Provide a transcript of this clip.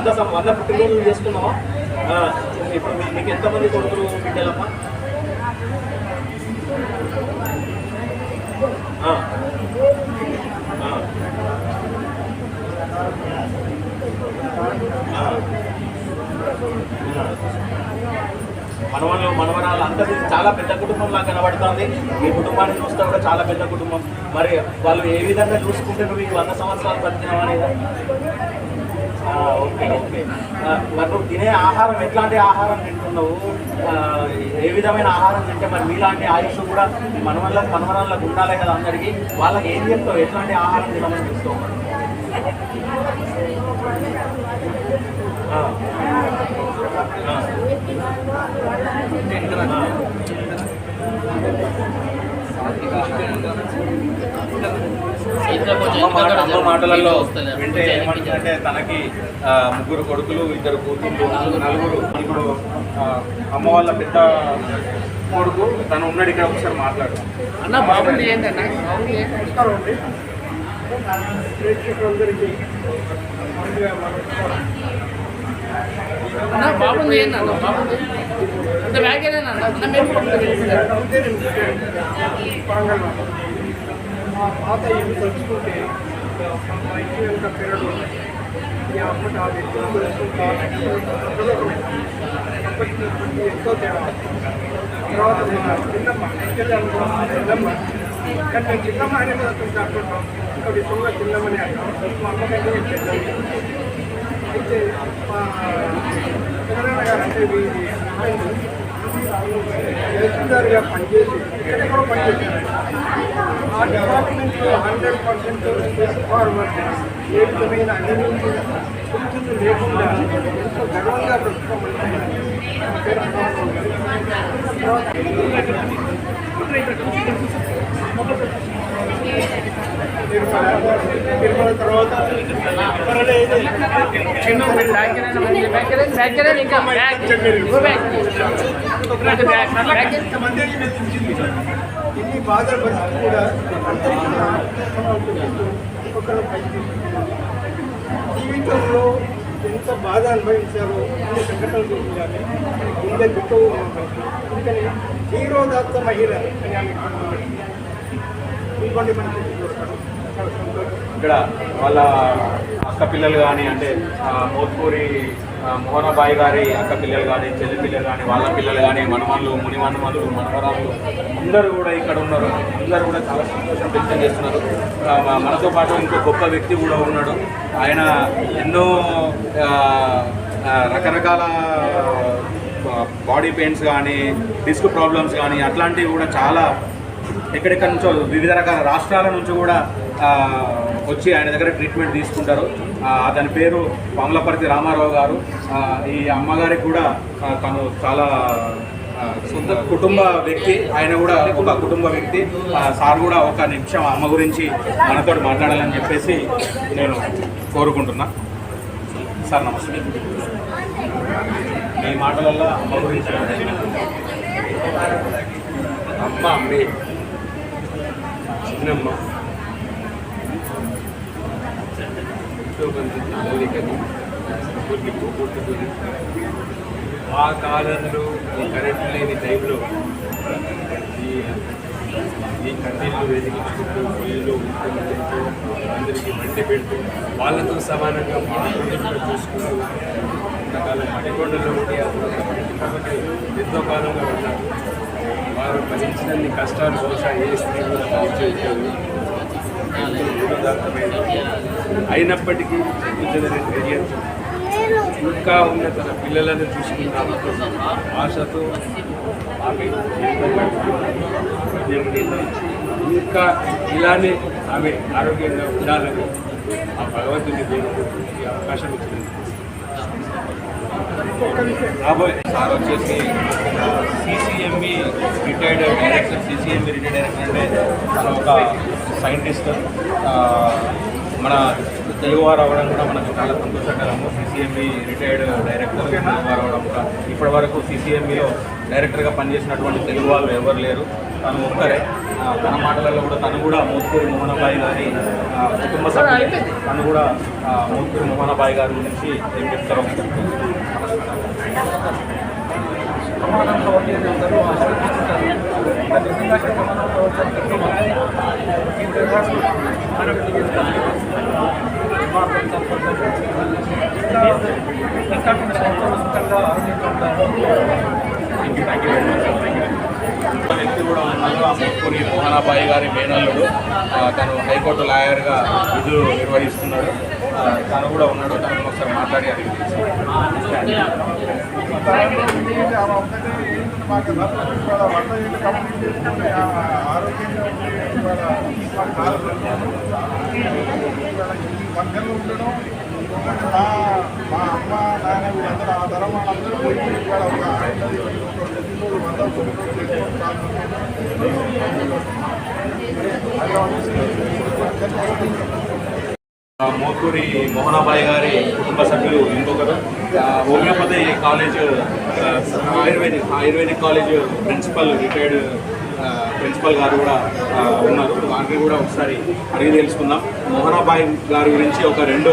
వంద వంద సం- పుట్టినరోజులు చేసుకున్నావా? ఇప్పుడు మీకు ఎంతమంది కొడుకులు బిడ్డలమ్మా? ఆ. మనవాళ్ళు మనవరాలు అందరి చాలా పెద్ద కుటుంబంలా కనబడుతుంది. మీ కుటుంబాన్ని చూస్తే కూడా చాలా పెద్ద కుటుంబం. మరి వాళ్ళు ఏ విధంగా చూసుకుంటే నువ్వు ఈ వంద సంవత్సరాలు బతికినావు అనేది ఓకే ఓకే. మరి నువ్వు తినే ఆహారం ఎట్లాంటి ఆహారం తింటున్నావు? ఏ విధమైన ఆహారం తింటే మరి మీలాంటి ఆయుష్ కూడా మనవళ్ళకి మనవరాళ్ళకి ఉండాలి కదా అందరికీ? వాళ్ళకి ఏం చెప్తావు? ఎట్లాంటి ఆహారం తినమని చెప్తావు మరి? ఆ. ఆ. అమ్మ మాట అమ్మ మాటలలో వింటే ఏమంటుందంటే తనకి ముగ్గురు కొడుకులు ఇద్దరు కూతుళ్ళు నలుగురు. ఇప్పుడు అమ్మ వాళ్ళ పెద్ద కొడుకు తను ఉన్నాడు ఇక్కడ ఒకసారి మాట్లాడు అన్న బాబుని ఏంటన్నా? నమస్కారం అండి. ప్రేక్షకులందరికీ ముందుగా నమస్కారం అన్న బాబుని ఏంటి అన్న? బాబుని? అంత బ్యాగేనా అన్న అన్న మేము ఆ పాత ఇల్లు తలుచుకుంటే మా ఇంటి వెనుక పెరడు అప్పటి ఆ వ్యక్తులు అప్పటికి ఇప్పటికి ఎంతో తేడా. తర్వాత మా చిన్నమ్మ చిన్నమ్మ కానీ నేను చిన్నమ్మ అనేది కొంచెం అనుకుంటాం ఇంకా విషయంగా చిన్నమ్మని అంటాం మా అమ్మకంటే పెద్దమ్మ అయితే మా తెలంగాణ గారు అంటే వీరి ఆయన తహసీల్దార్గా పనిచేసి ఎక్కడెక్కడో పనిచేశారు. ఆ డిపార్ట్మెంట్లో హండ్రెడ్ పర్సెంట్ ఫార్వర్డ్ ఏ విధమైన అవినీతి కుంచులు లేకుండా ఎంతో గర్వంగా పెట్టుకోమని పేరు తిరుమల తిరుమల తర్వాత చిన్న బ్యాగేనా బ్యాగేనా బ్యాగేనా ఇంకా బ్యాగ్ ఇంకో బ్యాగ్ ఇంకో బ్యాగ్ బ్యాగ్ మెచ్చింది ఇన్ని బాధల పరిస్థితి కూడా అందరికీ ఒకరు జీవితంలో ఎంత బాధ అనుభవించారో అన్ని సంఘటనలు చూపించాలి ఇంత దుఃఖం ఎందుకని హీరోదాత్త మహిళ అని ఆమె కనుగొన్నాడు. మనకి ఇక్కడ వాళ్ళ అక్క పిల్లలు కానీ అంటే మోత్పూరి మోహనబాయి గారి అక్క పిల్లలు కానీ చెల్లి పిల్లలు కానీ వాళ్ళ పిల్లలు కానీ మనవాళ్ళు ముని మనవరాళ్ళు అందరూ కూడా ఇక్కడ ఉన్నారు. అందరూ కూడా చాలా సంతోషం వ్యక్తం చేస్తున్నారు. మనతో పాటు ఇంకో గొప్ప వ్యక్తి కూడా ఉన్నాడు. ఆయన ఎన్నో రకరకాల బాడీ పెయిన్స్ కానీ డిస్క్ ప్రాబ్లమ్స్ కానీ అట్లాంటివి కూడా చాలా ఎక్కడెక్కడి నుంచో వివిధ రకాల రాష్ట్రాల నుంచి కూడా వచ్చి ఆయన దగ్గర ట్రీట్మెంట్ తీసుకుంటారు. అతని పేరు పాములపర్తి రామారావు గారు. ఈ అమ్మగారికి కూడా తను చాలా సొంత కుటుంబ వ్యక్తి. ఆయన కూడా ఒక కుటుంబ వ్యక్తి. సార్ కూడా ఒక నిమిషం అమ్మ గురించి మనతో మాట్లాడాలని చెప్పేసి నేను కోరుకుంటున్నా. సార్ నమస్తే. మీ మాటలలో అమ్మ గురించి అమ్మ అమ్మే. చిన్నమ్మ ఎంతో కొన్ని పోగొట్టుకుని ఆ కాలంలో ఈ కరెంట్ లేని టైంలో ఈ ఈ కన్నీళ్ళు వెలిగించుకుంటూ పొయ్యిలో ఉప్పులు అందరికీ మండి పెడుతూ వాళ్ళతో సమానంగా మా కూడా చూసుకుంటూ రకాల మడికొండలో ఉండి అప్పుడు ఎంతో కాలంగా ఉన్నారు. వారు భరించినన్ని కష్టాలు బహుశా ఏ స్త్రీ కూడా భరించేది అయినప్పటికీ జనరేట్ కెరియర్ ఇంకా ఉన్న తన పిల్లలను చూసుకుంటాను ఆశతో ఆమె ఇంకా ఇలానే ఆమె ఆరోగ్యంగా ఉండాలని ఆ భగవంతుని దేవుడు రాబోయే సార్ వచ్చేసి CCMB retired director CCMB retired director అంటే ఒక సైంటిస్ట్ మన తెలుగువారు అవ్వడం కూడా మనకు చాలా సంతోషకరము. సిసిఎంబి రిటైర్డ్ డైరెక్టర్ తెలుగువారు అవ్వడం కూడా. ఇప్పటి వరకు సిసిఎంబిలో డైరెక్టర్గా పనిచేసినటువంటి తెలుగు వాళ్ళు ఎవరు లేరు. తను ఒక్కరే. తన మాటలలో కూడా తను కూడా మోత్కూరి మోహనబాయి గారి కుటుంబ సభ్యులు. తను కూడా మోత్కూరి మోహనబాయి గారి గురించి ఏం చెప్తారో అందరూ ఆశీర్వదిస్తుంటారు ఇంకా కొన్ని సంవత్సరాలు సుఖంగా ఆరోగ్యంగా వ్యక్తి కూడా ఉన్నారు ఆ గారి మేనల్లుడు. తను హైకోర్టు లాయర్గా విధులు నిర్వహిస్తున్నాడు తను కూడా ఉన్నాడు తను ఒకసారి మాట్లాడి అడిగి పక్కన ఉండడం మా మా అమ్మ నాన్న వీళ్ళందరూ ఆ తరం వాళ్ళందరూ పోయి ఇక్కడ ఒక ఆయన వంద కుటుంబం చేసుకొని మోహనాబాయి గారి కుటుంబ సభ్యులు ఇంకొకరు homeopathy college ayurvedic ayurvedic college principal retired ఆ, ప్రిన్సిపల్ గారు కూడా ఉన్నారు. వారిని కూడా ఒకసారి అడిగి తెలుసుకుందాం. మోహనాబాయి గారి గురించి ఒక రెండు